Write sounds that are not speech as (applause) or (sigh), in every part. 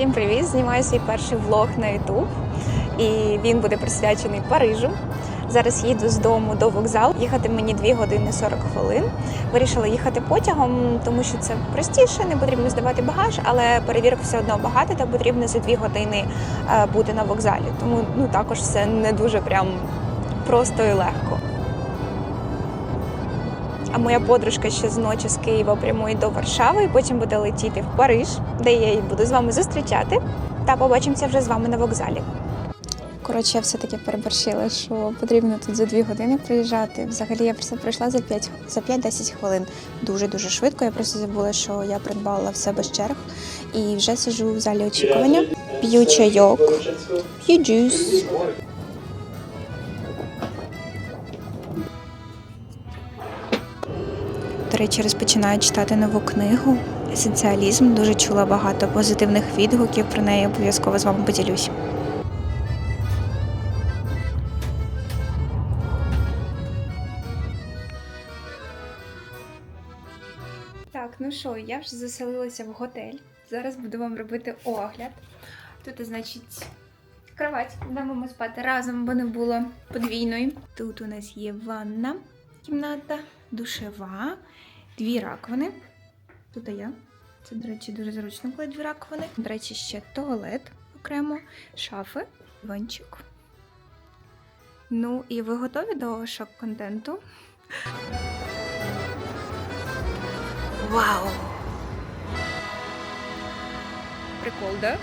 Всім привіт! Знімаю свій перший влог на YouTube. І він буде присвячений Парижу. Зараз їду з дому до вокзалу. Їхати мені 2 години 40 хвилин. Вирішила їхати потягом, тому що це простіше, не потрібно здавати багаж, але перевірок все одно багато, та потрібно за 2 години е, бути на вокзалі. Тому ну також все не дуже прям просто і легко. А моя подружка ще з ночі з Києва прямує до Варшави, і потім буде летіти в Париж, де я її буду з вами зустрічати. Та побачимося вже з вами на вокзалі. Коротше, я все-таки переборщила, що потрібно тут за дві години приїжджати. Взагалі я просто прийшла за 5 за 5-10 хвилин. Дуже дуже швидко. Я просто забула, що я придбала все без черг і вже сиджу в залі очікування. П'ю чайок, п'ю джус. Речі, розпочинаю читати нову книгу Есенціалізм. Дуже чула багато позитивних відгуків про неї. Обов'язково з вами поділюсь. Так, ну що, я вже заселилася в готель. Зараз буду вам робити огляд. Тут, значить, кровать, де ми спати разом, бо не було подвійної. Тут у нас є ванна, кімната, душева, дві раковини. Тут я. Це, до речі, дуже зручно, коли дві раковини. До речі, ще туалет окремо, шафи, ванчик. Ну і ви готові до шок-контенту? Вау! Прикол, да?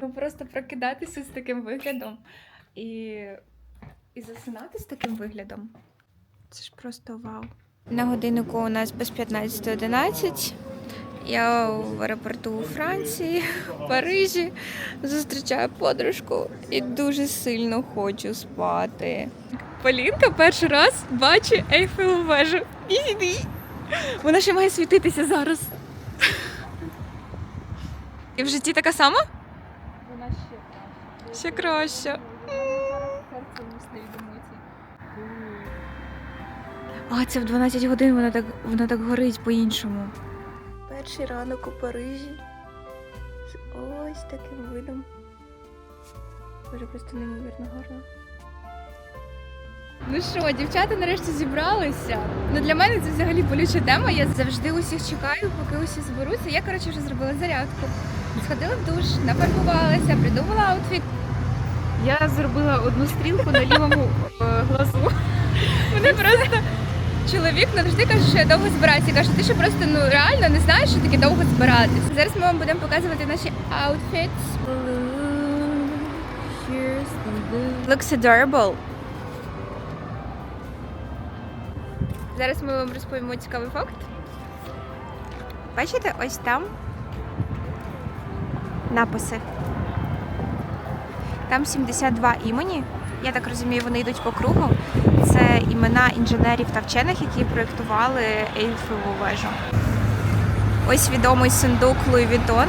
Ну просто прокидатися з таким виглядом і, і засинати з таким виглядом. Це ж просто вау. На годиннику у нас без 15.11. Я в аеропорту у Франції, (laughs) в Парижі, зустрічаю подружку і дуже сильно хочу спати. Полінка перший раз бачить Ейфелеву вежу. Вона ще має світитися зараз. І в житті така сама? Вона ще краще. Ще краще. А, це в 12 годин вона так, вона так горить по-іншому. Перший ранок у Парижі. З ось таким видом. Боже, просто неймовірно гарно. Ну що, дівчата нарешті зібралися. Ну для мене це взагалі болюча тема. Я завжди усіх чекаю, поки усі зберуться. Я, коротше, вже зробила зарядку. Сходила в душ, нафарбувалася, придумала аутфіт. Я зробила одну стрілку на лівому е, глазу. Мене просто чоловік завжди каже, що я довго збираюся. Каже, ти що просто ну реально не знаєш, що таке довго збиратися. Зараз ми вам будемо показувати наші outfits. Looks adorable. Зараз ми вам розповімо цікавий факт. Бачите, ось там написи. Там 72 імені. Я так розумію, вони йдуть по кругу. Це імена інженерів та вчених, які проєктували Ейфелеву вежу. Ось відомий сундук Луї Вітон.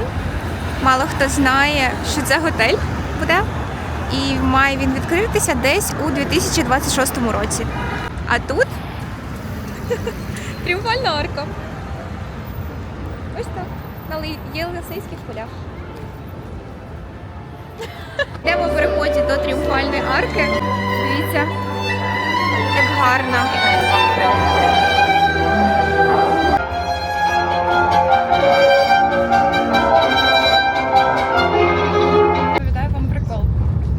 Мало хто знає, що це готель буде. І має він відкритися десь у 2026 році. А тут (laughs) тріумфальна арка. Ось так. На Єлисейських полях. (laughs) Йдемо в переході до тріумфальної арки. Дивіться, як гарно. Повідаю вам прикол.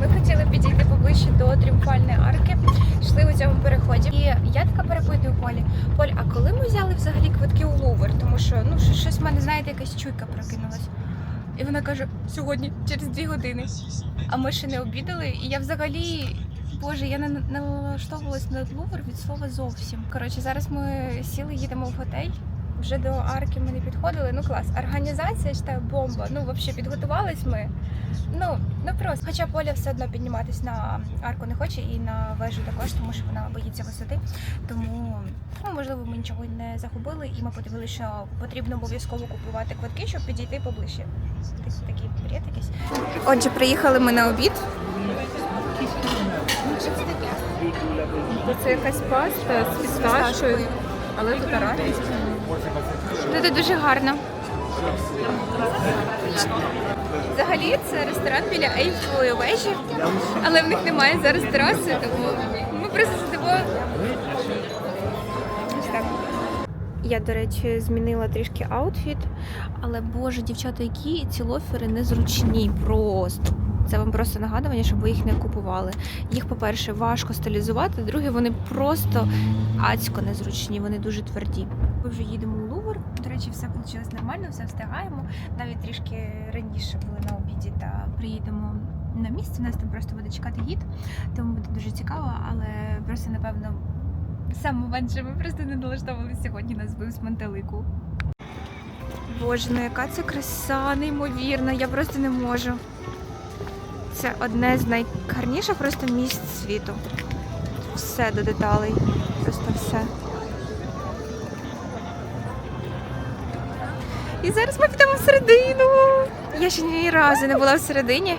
Ми хотіли підійти поближче до тріумфальної арки, йшли у цьому переході. І я така перепитую Полі. Поль, а коли ми взяли взагалі квитки у Лувр? Тому що ну щось в мене, знаєте, якась чуйка прокинулась. І вона каже: сьогодні, через дві години. А ми ще не обідали, і я взагалі. Боже, я не налаштовувалась на Лувр від слова зовсім. Коротше, зараз ми сіли, їдемо в готель. Вже до арки ми не підходили. Ну клас. Організація я вважаю, бомба. Ну, взагалі, підготувались ми. Ну, ну просто. Хоча Поля все одно підніматись на арку не хоче і на вежу також, тому що вона боїться висоти. Тому, ну, можливо, ми нічого не загубили, і ми подивилися, що потрібно обов'язково купувати квитки, щоб підійти поближче. Такий бред якийсь. Отже, приїхали ми на обід. Це якась паста з фісташкою, але тут арахіс. Тут дуже гарно. Взагалі це ресторан біля Ейфелевої вежі, але в них немає зараз тераси, тому ми просто сидимо. Ось. Я, до речі, змінила трішки аутфіт, але боже, дівчата, які ці лофери незручні просто. Це вам просто нагадування, щоб ви їх не купували. Їх, по-перше, важко стилізувати, друге, вони просто адсько незручні, вони дуже тверді. Ми вже їдемо у Лувр. До речі, все вийшло нормально, все встигаємо. Навіть трішки раніше були на обіді та приїдемо на місце. Нас там просто буде чекати гід, тому буде дуже цікаво, але просто напевно сам момент, що ми просто не налаштовували сьогодні, нас збив з мантелику. Боже, ну яка це краса, неймовірна, я просто не можу. Це одне з найгарніших просто місць світу. Все до деталей. Просто все. І зараз ми підемо всередину. Я ще ні разу не була всередині.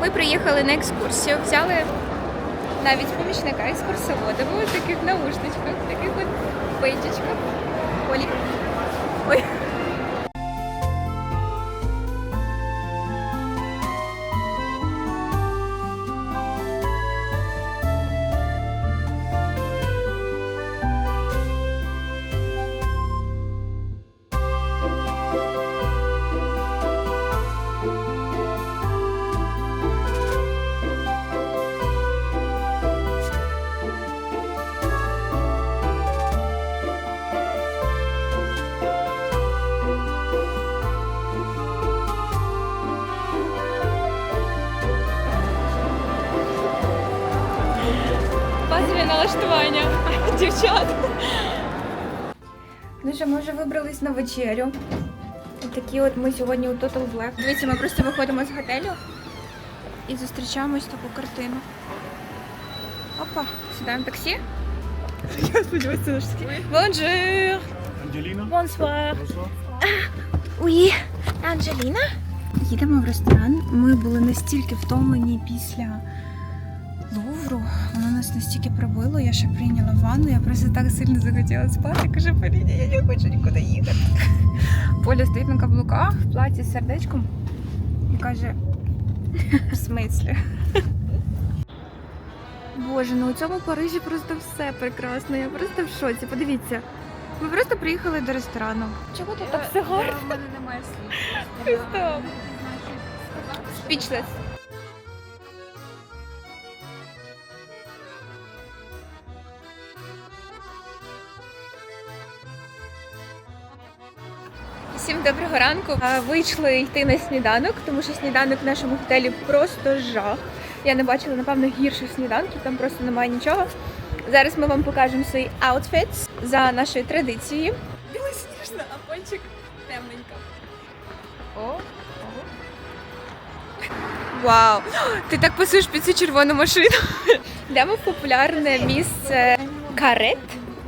Ми приїхали на екскурсію, взяли навіть помічника екскурсовода. Ми у таких наушничках, таких от бейджичках. Олі. Ой. Дівчат. Ну що, ми вже вибрались на вечерю. Такі от ми сьогодні у Total Black. Дивіться, ми просто виходимо з готелю і зустрічаємось таку картину. Опа, сідаємо в таксі. (laughs) Я сподіваюся, це наш Бонжур! Angelina? Бонсуар! Уї, Анджеліна. Їдемо в ресторан. Ми були настільки втомлені після Лувру. Воно нас настільки пробило. Я ще прийняла ванну. Я просто так сильно захотіла спати. Кажу, Поліні, я не хочу нікуди їхати. Поля стоїть на каблуках в платі з сердечком і каже: в смислі? Боже, ну у цьому Парижі просто все прекрасно. Я просто в шоці. Подивіться. Ми просто приїхали до ресторану. Чого тут так все гарно? У мене немає слів. Просто доброго ранку. Вийшли йти на сніданок, тому що сніданок в нашому готелі просто жах. Я не бачила, напевно, гірших сніданків, там просто немає нічого. Зараз ми вам покажемо свій аутфіт за нашою традицією. Білосніжна, а пончик темненька. О, ого. Вау! Ти так пасуєш під цю червону машину. Йдемо в популярне місце карет.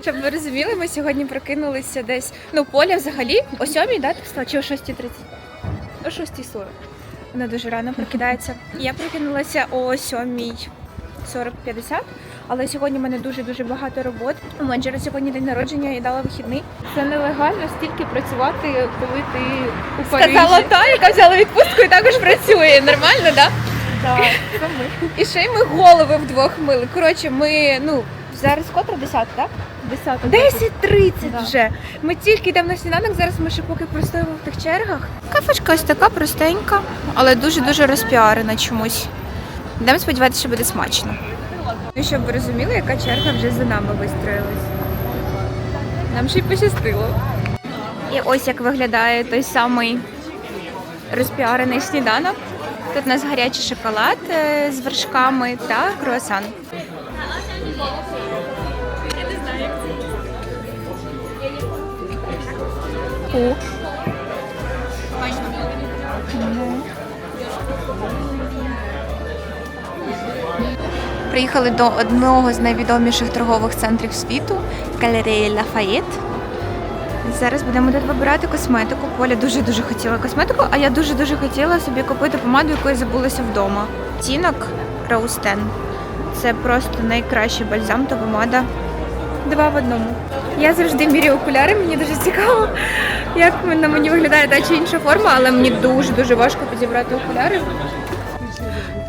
Щоб ви розуміли, ми сьогодні прокинулися десь. Ну, поля взагалі о 7 да, ти встала? Чи о 6.30? О 6.40. Вона дуже рано прокидається. Я прокинулася о 7.40-50, але сьогодні в мене дуже-дуже багато роботи. У менеджера сьогодні день народження і дала вихідний. Це нелегально стільки працювати, коли ти у Парижі. Сказала та, яка взяла відпустку і також працює. Нормально, так? Так, це ми. І ще й ми голови вдвох мили. Коротше, ми, ну, зараз котра 10, так? 10 10.30 Да. вже. Ми тільки йдемо на сніданок, зараз ми ще поки простоїмо в тих чергах. Кафешка ось така простенька, але дуже-дуже розпіарена чомусь. Йдемо сподіватися, що буде смачно. Ну, щоб ви розуміли, яка черга вже за нами вистроїлась. Нам ще й пощастило. І ось як виглядає той самий розпіарений сніданок. Тут у нас гарячий шоколад е, з вершками та круасан. Ку. Приїхали до одного з найвідоміших торгових центрів світу галереї Лафаєт. Зараз будемо тут вибирати косметику. Поля дуже-дуже хотіла косметику, а я дуже-дуже хотіла собі купити помаду, яку я забулася вдома. Тінок Роустен. Це просто найкращий бальзам та помада. Два в одному. Я завжди міряю окуляри, мені дуже цікаво, як на мені виглядає та чи інша форма, але мені дуже-дуже важко підібрати окуляри.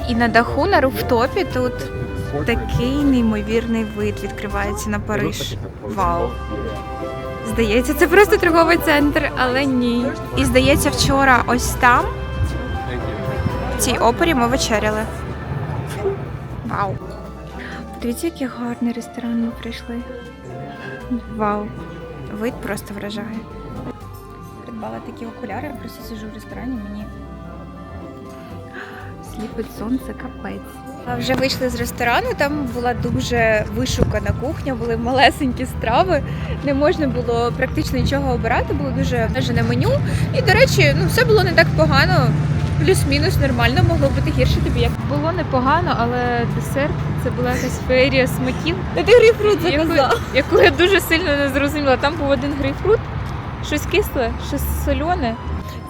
І на даху на руфтопі тут такий неймовірний вид відкривається на Париж. Вау! Здається, це просто торговий центр, але ні. І здається, вчора ось там, в цій опері, ми вечеряли. Вау! Подивіться, який гарний ресторан ми прийшли. Вау! Вид просто вражає. Придбала такі окуляри, просто сижу в ресторані, мені сліпить сонце, капець. Вже вийшли з ресторану, там була дуже вишукана кухня, були малесенькі страви. Не можна було практично нічого обирати, було дуже обмежене меню. І, до речі, ну все було не так погано. Плюс-мінус нормально, могло бути гірше тобі як. Було непогано, але десерт це була якась феєрія смаків, Та ти грейпфрут яку, яку я дуже сильно не зрозуміла. Там був один грейпфрут, щось кисле, щось солене.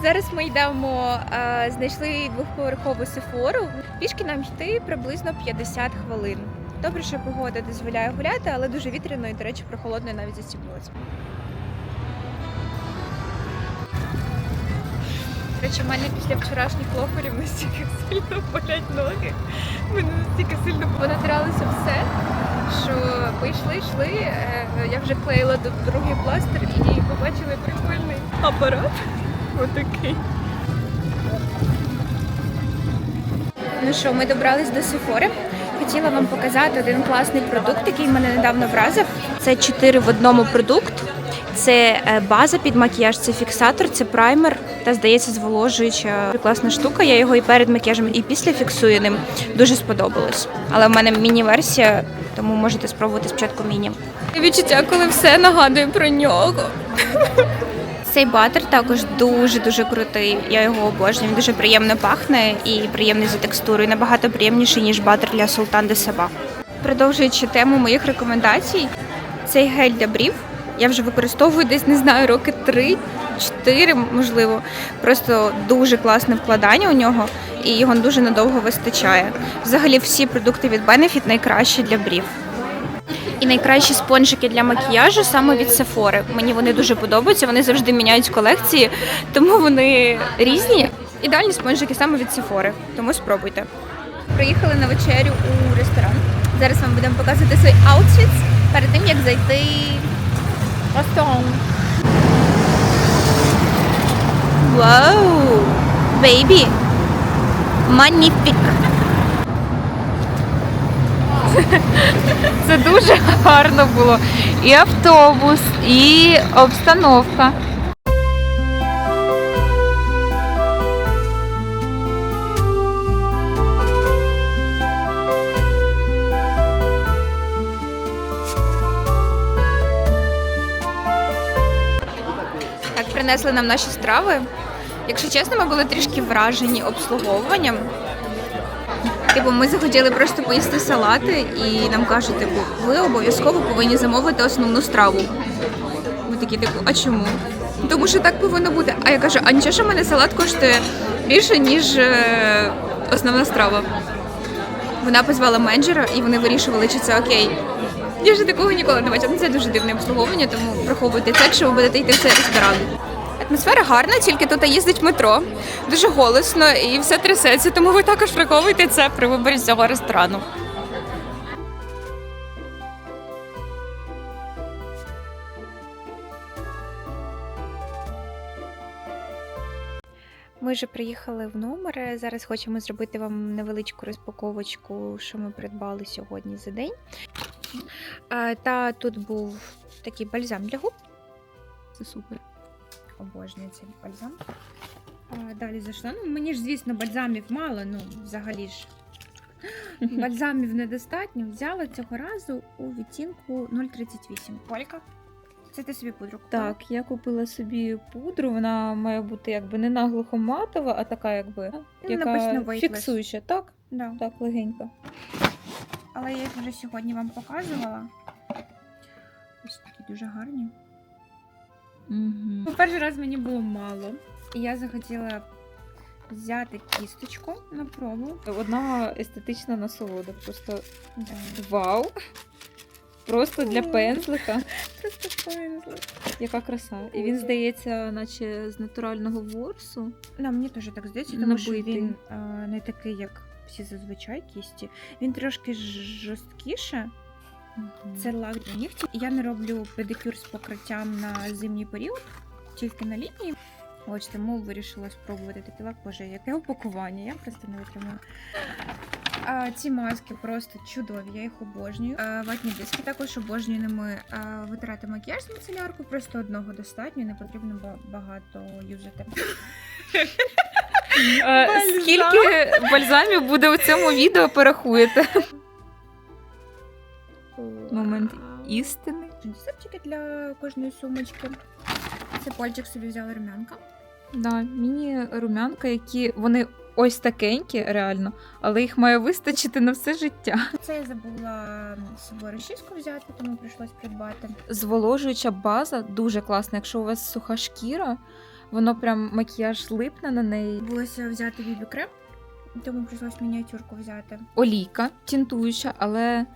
Зараз ми йдемо, е, знайшли двохповерхову сефору. Пішки нам йти приблизно 50 хвилин. Добре, що погода дозволяє гуляти, але дуже вітряно і, до речі, прохолодно навіть застібнулася. Речі, в мене після вчорашніх лоферів настільки сильно болять ноги. Мене настільки сильно понатиралося все, що ми йшли, йшли. е, Я вже клеїла другий пластир і побачили прикольний апарат. Отакий. Ну що, ми добрались до Сефори. Хотіла вам показати один класний продукт, який мене недавно вразив. Це 4 в одному продукт. Це е, база під макіяж, це фіксатор, це праймер та здається зволожуюча класна штука. Я його і перед макіяжем, і після фіксую ним. Дуже сподобалось. Але в мене міні-версія, тому можете спробувати спочатку міні. Відчуття, коли все нагадує про нього. Цей батер також дуже-дуже крутий. Я його обожнюю. Він дуже приємно пахне і приємний за текстурою. Набагато приємніший, ніж батер для Sultan de Saba. Продовжуючи тему моїх рекомендацій, цей гель для брів я вже використовую десь, не знаю, роки 3-4, можливо. Просто дуже класне вкладання у нього, і його дуже надовго вистачає. Взагалі, всі продукти від Benefit найкращі для брів. І найкращі спонжики для макіяжу саме від Sephora. Мені вони дуже подобаються. Вони завжди міняють колекції, тому вони різні. Ідеальні спонжики саме від Sephora, тому спробуйте. Приїхали на вечерю у ресторан. Зараз вам будемо показувати свій аутфіт перед тим, як зайти в Wow, baby. Magnifique! Це дуже гарно було. І автобус, і обстановка. Принесли нам наші страви. Якщо чесно, ми були трішки вражені обслуговуванням. Типу, ми захотіли просто поїсти салати, і нам кажуть, типу, ви обов'язково повинні замовити основну страву. Ми такі, типу, а чому? Тому що так повинно бути. А я кажу, а нічого, що в мене салат коштує більше, ніж е, основна страва. Вона позвала менеджера, і вони вирішували, чи це окей. Я ж такого ніколи не бачила. Це дуже дивне обслуговування, тому враховуйте це, якщо ви будете йти в цей ресторан. Атмосфера гарна, тільки тут їздить метро. Дуже голосно і все трясеться, тому ви також враховуйте це при виборі цього ресторану. Ми вже приїхали в номер. Зараз хочемо зробити вам невеличку розпаковочку, що ми придбали сьогодні за день. Та тут був такий бальзам для губ. Це супер. Обожнюю цей бальзам. А, Далі зайшла. Ну, мені ж, звісно, бальзамів мало, ну, взагалі ж. (laughs) Бальзамів недостатньо. Взяла цього разу у відтінку 0,38. Полька. Це ти собі пудру купила? Так, я купила собі пудру, вона має бути якби не наглухо матова, а така якби Ну, яка фіксуюча. Так, Да. так, легенько. Але я їх вже сьогодні вам показувала. Ось такі дуже гарні. Угу. Ну, перший раз мені було мало. І я захотіла взяти кісточку на пробу. Одна естетична насолода. Просто Да. вау. просто для пензлика. (laughs) Просто повезло. Яка краса. І він здається, наче з натурального ворсу. Ну, мені теж так здається, тому що Набитий. він а, не такий, як всі зазвичай кісті. Він трошки жорсткіше. Це лак для нігтів. Я не роблю педикюр з покриттям на зимній період, тільки на літній. Ось тому вирішила спробувати такий лак. Боже, яке упакування, я просто не витримала. А, ці маски просто чудові, я їх обожнюю. А, ватні диски також обожнюю ними а, витирати макіяж з міцелярку. Просто одного достатньо, не потрібно багато юзати. Е, Скільки бальзамів буде у цьому відео, порахуєте? Істини. Десертики для кожної сумочки. Це пальчик собі взяла румянка. Да, міні-румянка, які вони ось такенькі, реально, але їх має вистачити на все життя. Це я забула з собою розчіску взяти, тому прийшлось придбати. Зволожуюча база дуже класна. Якщо у вас суха шкіра, воно прям макіяж липне на неї. Забулося взяти бібі крем, тому прийшлось мініатюрку взяти. Олійка тінтуюча, але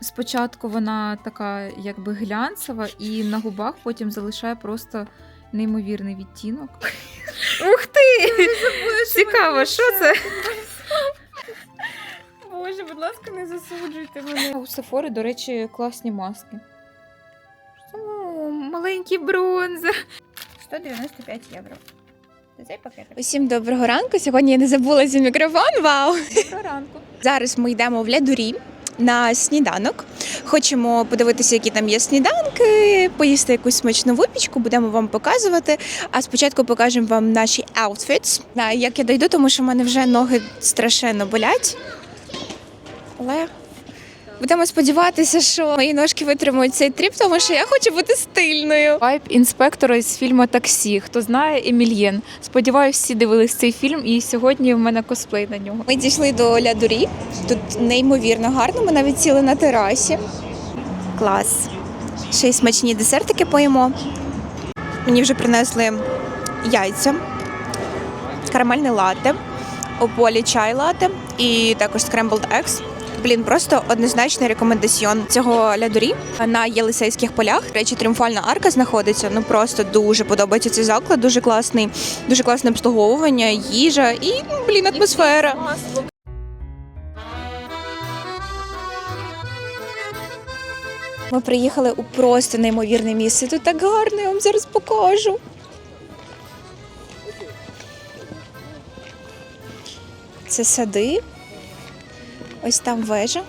спочатку вона така якби глянцева, і на губах потім залишає просто неймовірний відтінок. (laughs) Ух ти! Цікаво, що це? (laughs) Боже, будь ласка, не засуджуйте мене. У Сефори, до речі, класні маски. О, маленький бронзер. 195 євро. Цей. Усім доброго ранку. Сьогодні я не забула за мікрофон. Вау! Доброго ранку. Зараз ми йдемо в лядурі на сніданок. Хочемо подивитися, які там є сніданки, поїсти якусь смачну випічку, будемо вам показувати. А спочатку покажемо вам наші outfits. Як я дойду, тому що в мене вже ноги страшенно болять. Але будемо сподіватися, що мої ножки витримують цей тріп, тому що я хочу бути стильною. Вайб інспектора із фільму Таксі. Хто знає, Емільєн. Сподіваюсь, всі дивились цей фільм, і сьогодні в мене косплей на нього. Ми дійшли до лядурі. Тут неймовірно гарно. Ми навіть сіли на терасі. Клас. Ще й смачні десертики поїмо. Мені вже принесли яйця, карамельне латте, у полі чай латте і також scrambled eggs. Блін, просто однозначний рекомендаціон цього лядурі на Єлисейських полях. Речі, тріумфальна арка знаходиться. Ну просто дуже подобається цей заклад, дуже класний, дуже класне обслуговування, їжа і ну, блін, атмосфера. Ми приїхали у просто неймовірне місце. Тут так гарно, я вам зараз покажу. Це сади. Ось там вежа.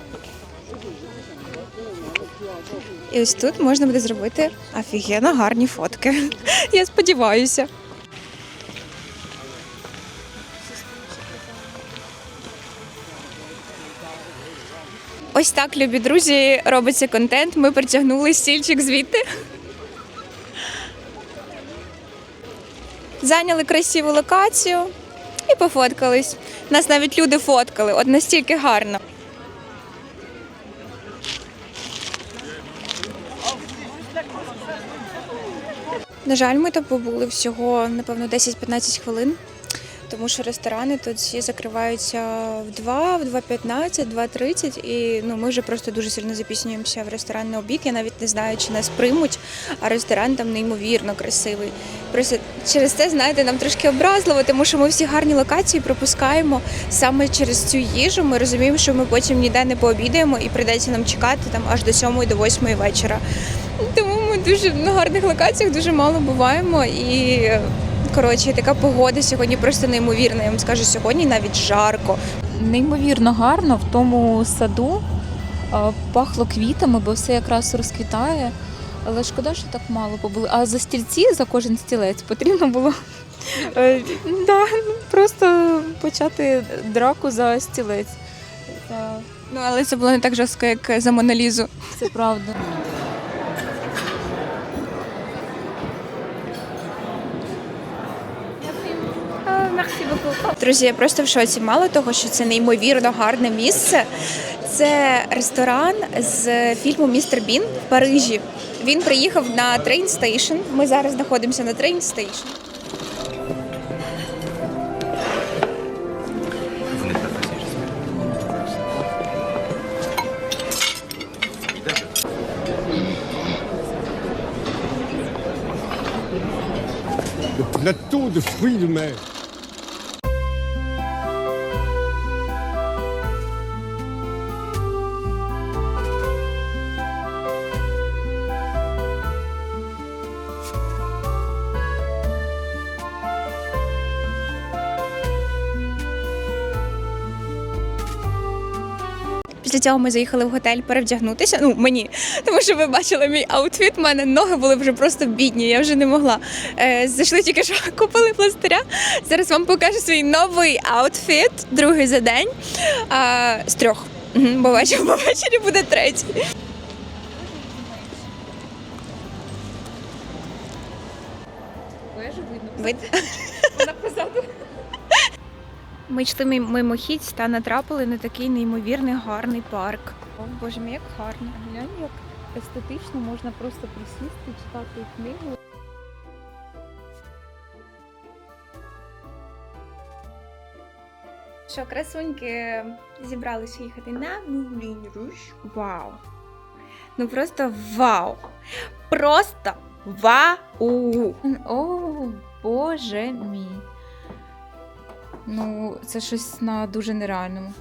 І ось тут можна буде зробити офігенно гарні фотки. (laughs) Я сподіваюся. Ось так, любі друзі, робиться контент. Ми притягнули стільчик звідти. Зайняли красиву локацію і пофоткались. Нас навіть люди фоткали, от настільки гарно. На жаль, ми там побули всього, напевно, 10-15 хвилин, тому що ресторани тут всі закриваються в 2, в 2.15, 2.30, і ну, ми вже просто дуже сильно запіснюємося в ресторанний обід. Я навіть не знаю, чи нас приймуть, а ресторан там неймовірно красивий. Просто через це, знаєте, нам трошки образливо, тому що ми всі гарні локації пропускаємо саме через цю їжу. Ми розуміємо, що ми потім ніде не пообідаємо і прийдеться нам чекати там аж до 7 до 8 вечора. Тому ми дуже на гарних локаціях дуже мало буваємо і. Коротше, така погода сьогодні просто неймовірна. Я вам скажу, сьогодні навіть жарко. Неймовірно гарно в тому саду пахло квітами, бо все якраз розквітає. Але шкода, що так мало побули. А за стільці, за кожен стілець потрібно було е, да, просто почати драку за стілець. Ну але це було не так жорстко, як за Монолізу. Це правда. Друзі, я просто в шоці. Мало того, що це неймовірно гарне місце. Це ресторан з фільму Містер Бін в Парижі. Він приїхав на трейнстейшн. Ми зараз знаходимося на трейнстейшн. plateau de fruits de mer. Після цього ми заїхали в готель перевдягнутися. Ну мені, тому що ви бачили мій аутфіт. У мене ноги були вже просто бідні. Я вже не могла. Е, зайшли тільки що (laughs) купили пластиря. Зараз вам покажу свій новий аутфіт, другий за день. А, з трьох. Бо ввечері, бо ввечері буде третій. Видно? Ми йшли мимохідь та натрапили на такий неймовірний гарний парк. О, боже мій, як гарно. Глянь, як естетично можна просто присісти, читати книгу. Що, красуньки зібралися їхати на Руш. Вау! Ну просто вау! Просто вау! О, боже мій. Ну, це щось на дуже нереальному.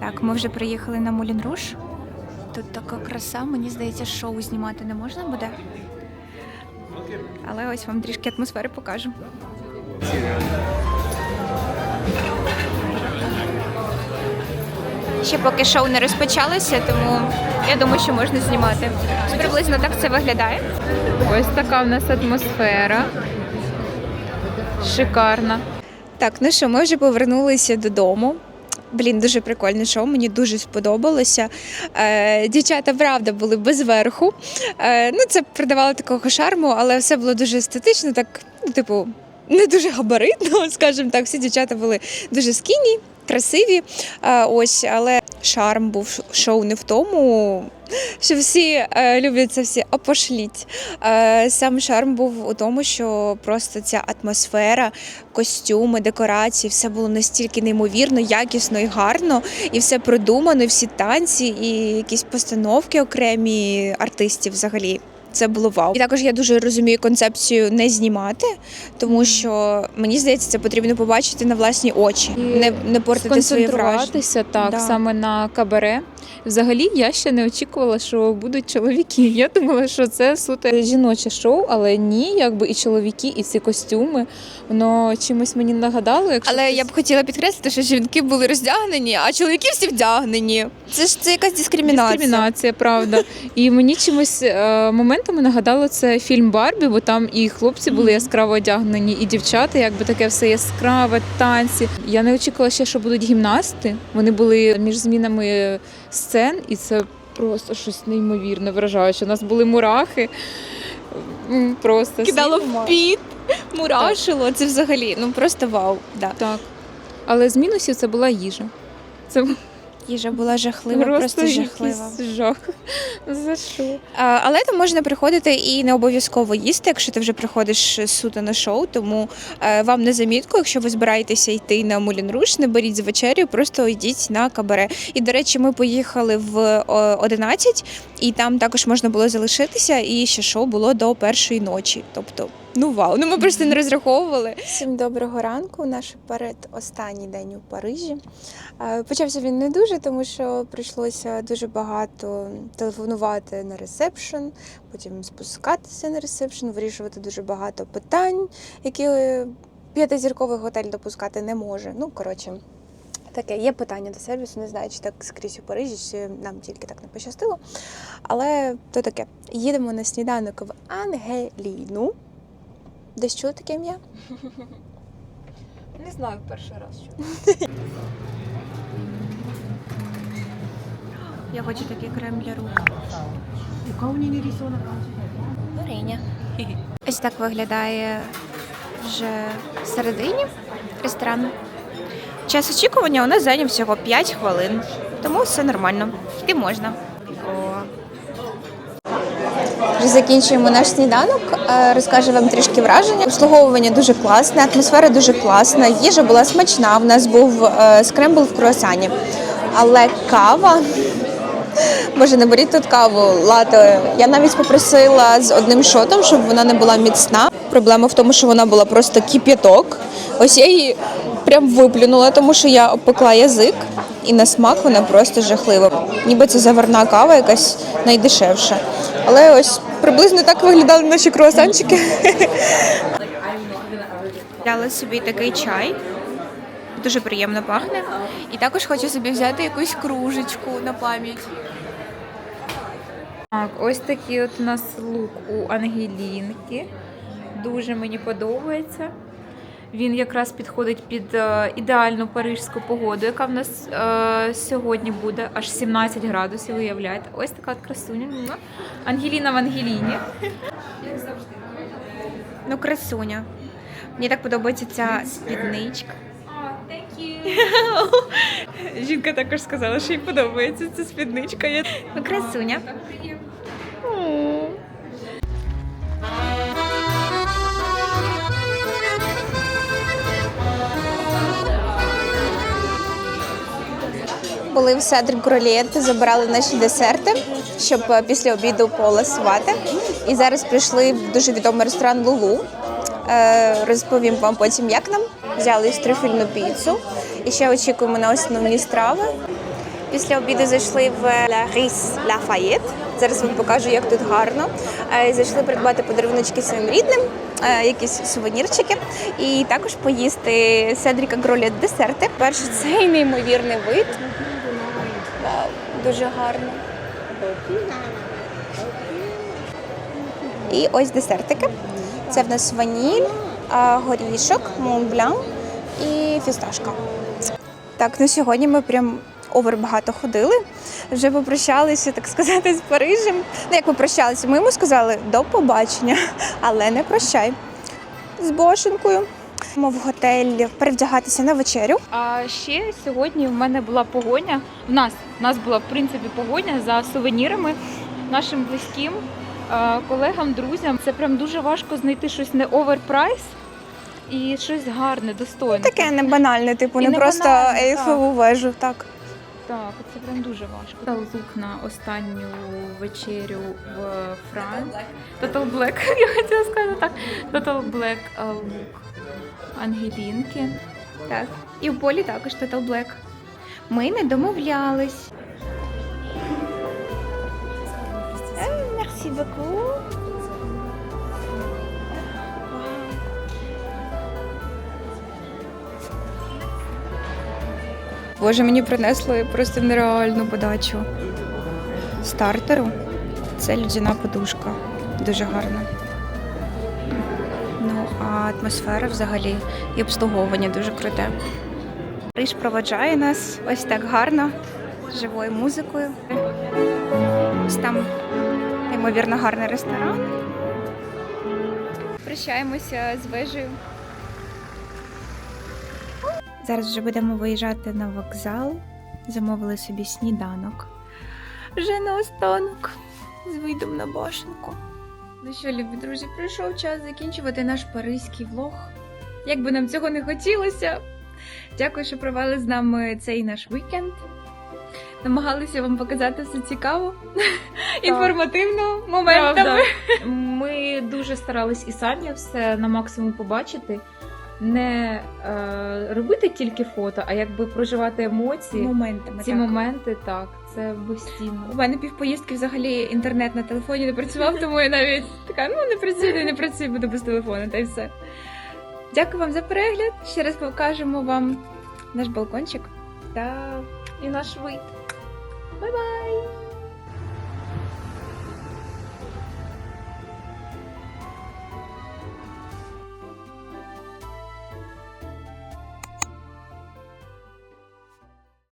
Так, ми вже приїхали на Мулін Руш. Тут така краса, мені здається, шоу знімати не можна буде. Але ось вам трішки атмосфери покажу. Ще поки шоу не розпочалося, тому я думаю, що можна знімати. Приблизно так це виглядає. Ось така в нас атмосфера. Шикарна. Так, ну що, ми вже повернулися додому. Блін, дуже прикольне шоу, мені дуже сподобалося. Е, дівчата, правда, були без верху. Е, ну, це придавало такого шарму, але все було дуже естетично, так, ну, типу, не дуже габаритно, (laughs) скажімо так. Всі дівчата були дуже скіні, красиві. Е, ось, але шарм був шоу не в тому. Що всі е, люблять це всі опошліть. Е, сам шарм був у тому, що просто ця атмосфера, костюми, декорації, все було настільки неймовірно, якісно і гарно, і все продумано, і всі танці, і якісь постановки окремі артистів взагалі. Це було вау. І також я дуже розумію концепцію не знімати, тому що мені здається, це потрібно побачити на власні очі, І не, не портити свої враження. Так, Да. саме на кабаре. Взагалі, я ще не очікувала, що будуть чоловіки. Я думала, що це суто жіноче шоу, але ні, якби і чоловіки, і ці костюми. Воно чимось мені нагадало. Якщо Але хтось- я б хотіла підкреслити, що жінки були роздягнені, а чоловіки всі вдягнені. Це ж це якась дискримінація. Дискримінація, правда. (laughs) І мені чимось е, моментами нагадало це фільм Барбі, бо там і хлопці були яскраво одягнені, і дівчата, якби таке все яскраве, танці. Я не очікувала ще, що будуть гімнасти. Вони були між змінами сцен, і це просто щось неймовірне вражаюче. У нас були мурахи. Просто Кидало в піт, мурашило. Це взагалі ну просто вау. Да. Так. Але з мінусів це була їжа. Це Їжа була жахлива, просто, жахлива. жах. (laughs) За що? А, але там можна приходити і не обов'язково їсти, якщо ти вже приходиш суто на шоу. Тому е, вам не замітку, якщо ви збираєтеся йти на Мулін Руш, не беріть з вечерю, просто йдіть на кабаре. І до речі, ми поїхали в о, 11, і там також можна було залишитися, і ще шоу було до першої ночі. Тобто, ну вау, ну ми просто не розраховували. Всім доброго ранку. Наш передостанній день у Парижі. Е, Почався він не дуже, тому що прийшлося дуже багато телефонувати на ресепшн, потім спускатися на ресепшн, вирішувати дуже багато питань, які е, п'ятизірковий готель допускати не може. Ну, коротше. Таке є питання до сервісу, не знаю, чи так скрізь у Парижі, чи нам тільки так не пощастило. Але то таке. Їдемо на сніданок в Ангеліну. Десь чули таке ім'я? Не знаю, перший раз. Я хочу такий крем для рук. Варення. Ось так виглядає вже всередині ресторану. Час очікування у нас зайняв всього 5 хвилин, тому все нормально. Йти можна. Вже закінчуємо наш сніданок. Е, Розкажу вам трішки враження. Обслуговування дуже класне, атмосфера дуже класна. Їжа була смачна. У нас був е, скрембл в круасані. Але кава Боже, не беріть тут каву, лате. Я навіть попросила з одним шотом, щоб вона не була міцна. Проблема в тому, що вона була просто кип'яток. Ось я її прям виплюнула, тому що я обпекла язик, і на смак вона просто жахлива. Ніби це заварна кава, якась найдешевша. Але ось приблизно так виглядали наші круасанчики. (laughs) Взяла собі такий чай. Дуже приємно пахне. І також хочу собі взяти якусь кружечку на пам'ять. Так, ось такий от у нас лук у Ангелінки. Дуже мені подобається. Він якраз підходить під е, ідеальну парижську погоду, яка в нас е, сьогодні буде аж 17 градусів, уявляєте. Ось така от красуня. Ангеліна в Ангеліні. завжди Ну, красуня. Мені так подобається ця спідничка. (laughs) Жінка також сказала, що їй подобається ця спідничка. Ну, красуня. Були в Седрик Гролієт, забирали наші десерти, щоб е, після обіду поласувати. І зараз прийшли в дуже відомий ресторан Лулу. Е, Розповім вам потім, як нам. Взяли трюфельну піцу і ще очікуємо на основні страви. Після обіду зайшли в La Ris Lafayette. Зараз вам покажу, як тут гарно. Е, Зайшли придбати подаруночки своїм рідним, е, якісь сувенірчики, і також поїсти Седріка Гролі десерти. Перше цей неймовірний вид. Вау, дуже гарно. І ось десертики. Це в нас ваніль, горішок, монблан і фісташка. Так, ну сьогодні ми прям овер багато ходили. Вже попрощалися, так сказати, з Парижем. Ну, як попрощалися, ми йому сказали до побачення, але не прощай. З Бошенкою. Ми в готель перевдягатися на вечерю. А ще сьогодні в мене була погоня. В нас в нас була в принципі погоня за сувенірами нашим близьким е, колегам, друзям. Це прям дуже важко знайти щось не оверпрайс і щось гарне, достойне. Таке не банальне, типу, І не не просто банальне, ейфелеву вежу. Так. Так, це прям дуже важко. Total Look на останню вечерю в Франції. Total Black, (laughs) я хотіла сказати так. Total Black е, Look Ангелінки. Так. І в полі також Total Black. Ми не домовлялись. Merci beaucoup. Боже, мені принесли просто нереальну подачу стартеру. Це людяна подушка. Дуже гарна. Ну, а атмосфера взагалі і обслуговування дуже круте. Париж проводжає нас ось так гарно, живою музикою. Ось там, неймовірно, гарний ресторан. Прощаємося з вежею. Зараз вже будемо виїжджати на вокзал. Замовили собі сніданок. Вже на останок з видом на башенку. Ну що, любі друзі, прийшов час закінчувати наш паризький влог. Як би нам цього не хотілося. Дякую, що провели з нами цей наш вікенд. Намагалися вам показати все цікаво, інформативно моментами. Правда. Ми дуже старались і самі все на максимум побачити. Не е, робити тільки фото, а якби проживати емоції. Моментами. Ці так. моменти так, це безцінно. У мене півпоїздки взагалі інтернет на телефоні не працював, тому я навіть така, ну не працює, не працює, буду без телефону, та й все. Дякую вам за перегляд. Ще раз покажемо вам наш балкончик та І наш вид. бай-бай!